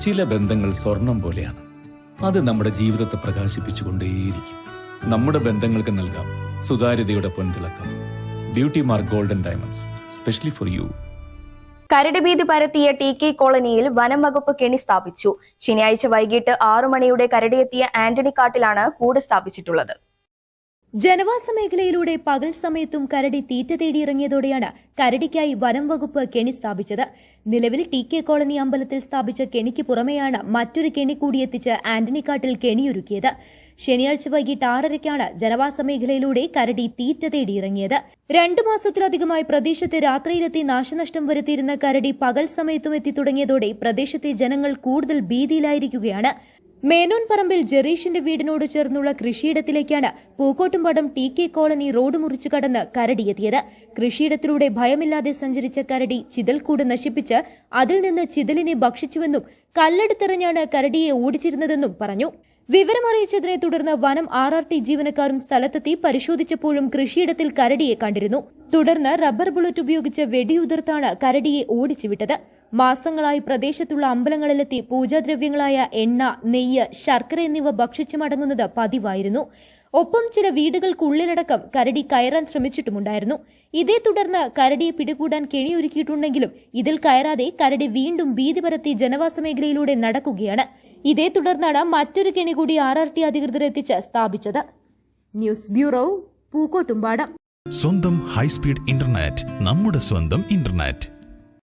ചില ബന്ധങ്ങൾ സ്വർണം പോലെയാണ്. അത് നമ്മുടെ ജീവിതത്തെ പ്രകാശിപ്പിച്ചുകൊണ്ടേയിരിക്കും. നമ്മുടെ ബന്ധങ്ങൾക്ക് നൽകാം സുതാര്യതയുടെ പൊൻതിളക്കം. Beauty mark golden diamonds specially for you കരട് ഭീതി പരത്തിയ ടി കെ കോളനിയിൽ വനം വകുപ്പ് കെണി സ്ഥാപിച്ചു. ശനിയാഴ്ച വൈകിട്ട് ആറു മണിയുടെ കരടിയെത്തിയ ആന്റണി കാട്ടിലാണ് കൂട് സ്ഥാപിച്ചിട്ടുള്ളത്. ജനവാസ മേഖലയിലൂടെ പകൽ സമയത്തും കരടി തീറ്റ തേടിയിറങ്ങിയതോടെയാണ് കരടിക്കായി വനം വകുപ്പ് കെണി സ്ഥാപിച്ചത്. നിലവിൽ ടി കെ കോളനി അമ്പലത്തിൽ സ്ഥാപിച്ച കെണിക്ക് പുറമെയാണ് മറ്റൊരു കെണി കൂടി എത്തിച്ച് ആന്റണിക്കാട്ടിൽ കെണിയൊരുക്കിയത്. ശനിയാഴ്ച വൈകിട്ട് ആറരയ്ക്കാണ് ജനവാസ മേഖലയിലൂടെ കരടി തീറ്റ തേടിയിറങ്ങിയത്. രണ്ടു മാസത്തിലധികമായി പ്രദേശത്തെ രാത്രിയിലെത്തി നാശനഷ്ടം വരുത്തിയിരുന്ന കരടി പകൽ സമയത്തും എത്തി തുടങ്ങിയതോടെ പ്രദേശത്തെ ജനങ്ങൾ കൂടുതൽ ഭീതിയിലായിരിക്കുകയാണ്. മേനോൻ പറമ്പിൽ ജെറീഷിന്റെ വീടിനോട് ചേർന്നുള്ള കൃഷിയിടത്തിലേക്കാണ് Pookkottumpadam T K colony road മുറിച്ചു കടന്ന് കരടിയെത്തിയത്. കൃഷിയിടത്തിലൂടെ ഭയമില്ലാതെ സഞ്ചരിച്ച കരടി ചിതൽക്കൂട് നശിപ്പിച്ച് അതിൽ നിന്ന് ചിതലിനെ ഭക്ഷിച്ചുവെന്നും കല്ലെടുത്തെറിഞ്ഞാണ് കരടിയെ ഓടിച്ചിരുന്നതെന്നും പറഞ്ഞു. വിവരമറിയിച്ചതിനെ തുടർന്ന് വനം ആർ ആർ ടി ജീവനക്കാരും സ്ഥലത്തെത്തി പരിശോധിച്ചപ്പോഴും കൃഷിയിടത്തിൽ കരടിയെ കണ്ടിരുന്നു. തുടർന്ന് റബ്ബർ ബുള്ളറ്റ് ഉപയോഗിച്ച് വെടിയുതിർത്താണ് കരടിയെ ഓടിച്ചുവിട്ടത്. മാസങ്ങളായി പ്രദേശത്തുള്ള അമ്പലങ്ങളിലെത്തി പൂജാദ്രവ്യങ്ങളായ എണ്ണ നെയ്യ് ശർക്കര എന്നിവ ഭക്ഷിച്ചു മടങ്ങുന്നത് പതിവായിരുന്നു. ഒപ്പം ചില വീടുകൾക്കുള്ളിലടക്കം കരടി കയറാൻ ശ്രമിച്ചിട്ടുമുണ്ടായിരുന്നു. ഇതേ തുടർന്ന് കരടിയെ പിടികൂടാൻ കെണിയൊരുക്കിയിട്ടുണ്ടെങ്കിലും ഇതിൽ കയറാതെ കരടി വീണ്ടും ഭീതി പരത്തി ജനവാസ മേഖലയിലൂടെ നടക്കുകയാണ്. ഇതേ തുടർന്നാണ് മറ്റൊരു കെണി കൂടി ആർ ആർ ടി അധികൃതർ എത്തിച്ച് സ്ഥാപിച്ചത്. News bureau Pookkottumpadam. സ്വന്തം ഹൈസ്പീഡ് ഇന്റർനെറ്റ് നമ്മുടെ സ്വന്തം ഇന്റർനെറ്റ്.